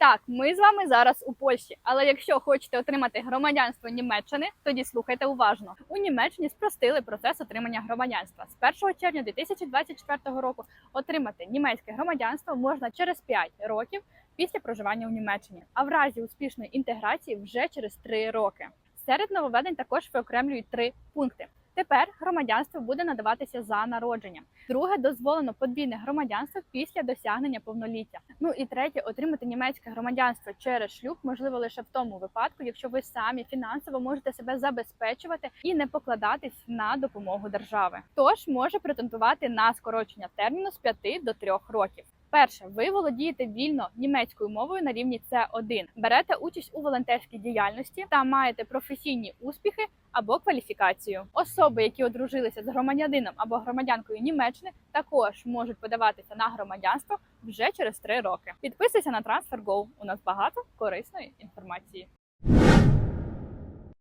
Так, ми з вами зараз у Польщі, але якщо хочете отримати громадянство Німеччини, тоді слухайте уважно. У Німеччині спростили процес отримання громадянства. З 1 червня 2024 року отримати німецьке громадянство можна через 5 років після проживання у Німеччині, а в разі успішної інтеграції вже через 3 роки. Серед нововведень також виокремлюють три пункти. Тепер громадянство буде надаватися за народженням. Друге, дозволено подвійне громадянство після досягнення повноліття. Ну і третє, отримати німецьке громадянство через шлюб можливо лише в тому випадку, якщо ви самі фінансово можете себе забезпечувати і не покладатись на допомогу держави. Тож може претендувати на скорочення терміну з 5 до 3 років. Перше, ви володієте вільно німецькою мовою на рівні С1, берете участь у волонтерській діяльності та маєте професійні успіхи або кваліфікацію. Особи, які одружилися з громадянином або громадянкою Німеччини, також можуть подаватися на громадянство вже через 3 роки. Підписуйся на TransferGo. У нас багато корисної інформації.